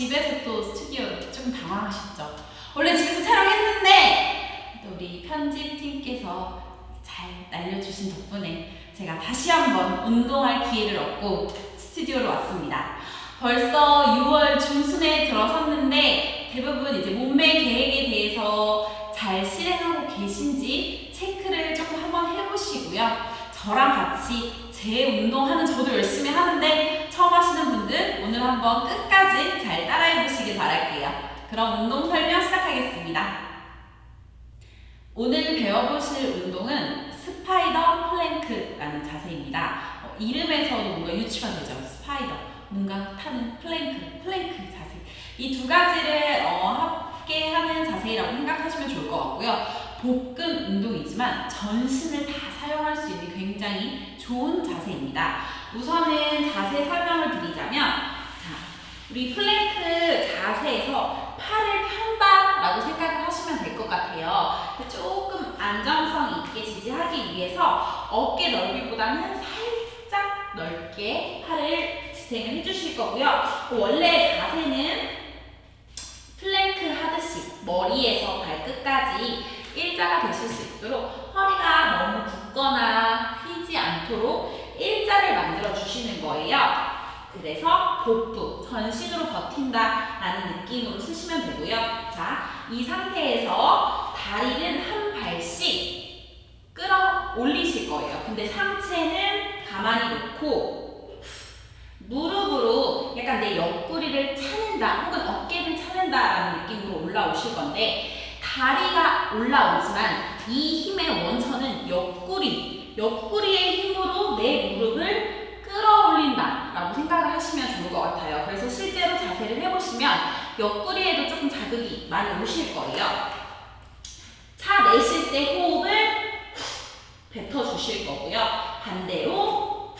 집에서 또 스튜디오로 조금 당황하셨죠? 원래 집에서 촬영했는데 또 우리 편집팀께서 잘 날려주신 덕분에 제가 다시 한번 운동할 기회를 얻고 스튜디오로 왔습니다. 벌써 6월 중순에 들어섰는데 대부분 이제 몸매 계획에 대해서 잘 실행하고 계신지 체크를 조금 한번 해보시고요. 저랑 같이 제 운동하는 저도 열심히 하는데 처음 하시는 분들 오늘 한번 끝까지 잘 따라해 보시길 바랄게요. 그럼 운동 설명 시작하겠습니다. 오늘 배워보실 운동은 스파이더 플랭크라는 자세입니다. 어, 이름에서도 뭔가 유추가 되죠. 스파이더. 뭔가 타는 플랭크, 플랭크 자세. 이 두 가지를 어, 함께 하는 자세라고 생각하시면 좋을 것 같고요. 복근 운동이지만 전신을 다 사용할 수 있는 굉장히 좋은 자세입니다. 우선은 자세 설명을 드리자면, 자, 우리 플랭크 자세에서 팔을 편다라고 생각을 하시면 될 것 같아요. 조금 안정성 있게 지지하기 위해서 어깨 넓이보다는 살짝 넓게 팔을 지탱을 해주실 거고요. 원래 자세는 플랭크 하듯이 머리에서 발끝까지 일자가 되실 수 있도록 허리가 너무 굽거나 휘지 않도록 일자를 만들어 주시는 거예요. 그래서 복부, 전신으로 버틴다 라는 느낌으로 쓰시면 되고요. 자, 이 상태에서 다리는 한 발씩 끌어 올리실 거예요. 근데 상체는 가만히 놓고 무릎으로 약간 내 옆구리를 차는다 혹은 어깨를 차는다 라는 느낌으로 올라오실 건데 다리가 올라오지만 이 힘의 원천은 옆구리, 옆구리의 힘으로 내 무릎을 끌어올린다 라고 생각을 하시면 좋을 것 같아요. 그래서 실제로 자세를 해보시면 옆구리에도 조금 자극이 많이 오실 거예요. 차 내실 때 호흡을 뱉어주실 거고요. 반대로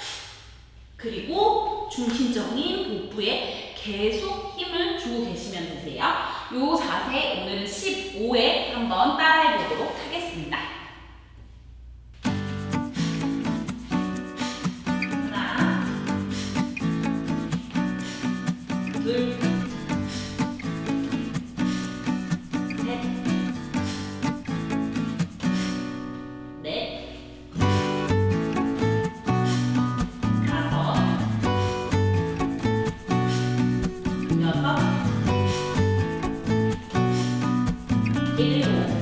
그리고 중심적인 복부에 계속 힘을 주고 계시면 되세요. 요 자세 오늘은 15회 한번 따라해 보도록 하겠습니다. 일곱,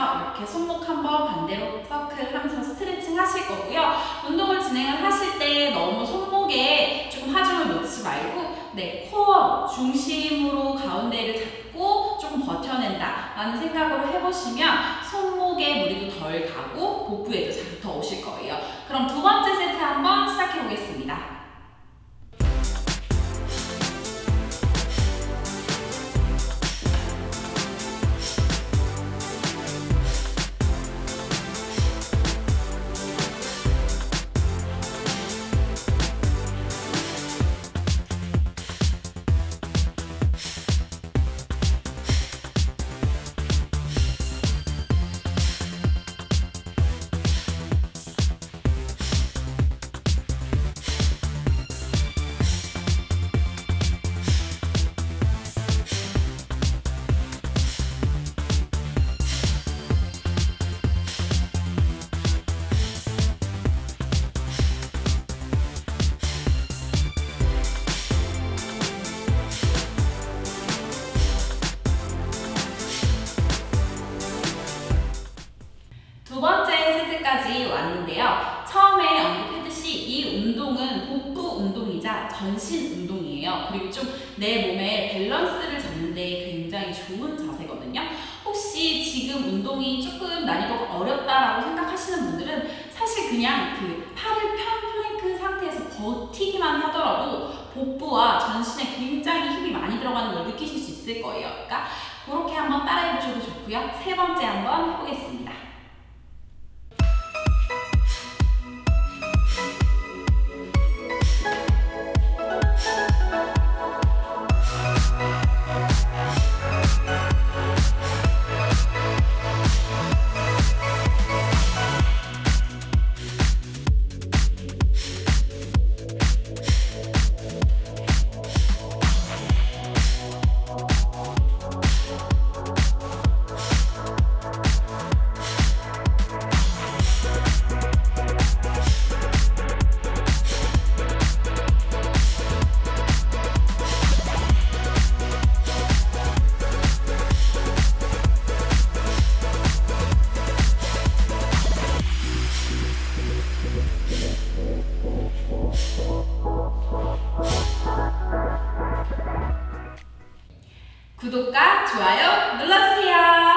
보시면서 이렇게 손목 한번 반대로 서클 하면서 스트레칭 하실 거고요. 운동을 진행을 하실 때 너무 손목에 조금 하중을 놓지 말고 네, 코어 중심으로 가운데를 잡고 조금 버텨낸다 라는 생각으로 해보시면 손목에 무리도 덜 가고 운동은 복부 운동이자 전신 운동이에요. 그리고 좀 내 몸의 밸런스를 잡는 데 굉장히 좋은 자세거든요. 혹시 지금 운동이 조금 난이도가 어렵다라고 생각하시는 분들은 사실 그냥 그 팔을 편 플랭크 상태에서 버티기만 하더라도 복부와 전신에 굉장히 힘이 많이 들어가는 걸 느끼실 수 있을 거예요. 그러니까 그렇게 한번 따라해 보셔도 좋고요. 세 번째 한번 해보겠습니다. 구독과 좋아요 눌러주세요.